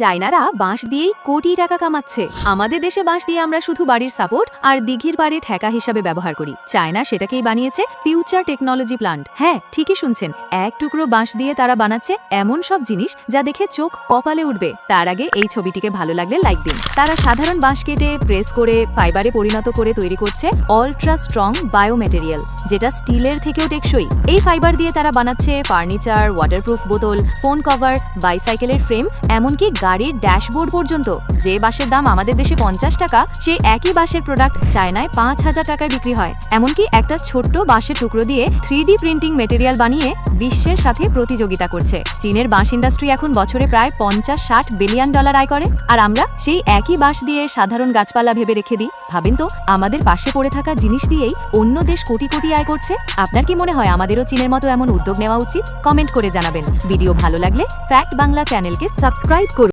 চায়নারা বাঁশ দিয়েই কোটি টাকা কামাচ্ছে। আমাদের দেশে বাঁশ দিয়ে আমরা শুধু বাড়ির সাপোর্ট আর দিঘির পাড়ে ঠেকা হিসাবে ব্যবহার করি। চায়না সেটাকেই বানিয়েছে ফিউচার টেকনোলজি প্লান্ট হ্যাঁ ঠিকই শুনছেন। এক টুকরো বাঁশ দিয়ে তারা বানাচ্ছে এমন সব জিনিস যা দেখে চোখ কপালে উঠবে। তার আগে এই ছবিটিকে ভালো লাগলে লাইক দিন। তারা সাধারণ বাঁশ কেটে প্রেস করে ফাইবারে পরিণত করে তৈরি করছে অল্ট্রা স্ট্রং বায়োমেটেরিয়াল যেটা স্টিলের থেকেও টেকসই। এই ফাইবার দিয়ে তারা বানাচ্ছে ফার্নিচার ওয়াটারপ্রুফ বোতল ফোন কভার বাইসাইকেলের ফ্রেম এমনকি গাড়ির ড্যাশবোর্ড পর্যন্ত। যে বাঁশের দাম আমাদের দেশে পঞ্চাশ টাকা, সেই একই বাঁশের প্রোডাক্ট চায়নায় পাঁচ হাজার টাকায় বিক্রি হয়। এমনকি একটা ছোট্ট বাঁশের টুকরো দিয়ে থ্রি প্রিন্টিং মেটেরিয়াল বানিয়ে বিশ্বের সাথে প্রতিযোগিতা করছে। চীনের বাঁশ ইন্ডাস্ট্রি এখন বছরে প্রায় পঞ্চাশ ষাট বিলিয়ন ডলার আয় করে। আর আমরা সেই একই বাঁশ দিয়ে সাধারণ গাছপালা ভেবে রেখে দিই। ভাবেন তো, আমাদের পাশে পড়ে থাকা জিনিস দিয়েই অন্য দেশ কোটি কোটি আয় করছে। আপনার কি মনে হয়, আমাদেরও চীনের মতো এমন উদ্যোগ নেওয়া উচিত? কমেন্ট করে জানাবেন। ভিডিও ভালো লাগলে ফ্যাক্ট বাংলা চ্যানেলকে সাবস্ক্রাইব করুন।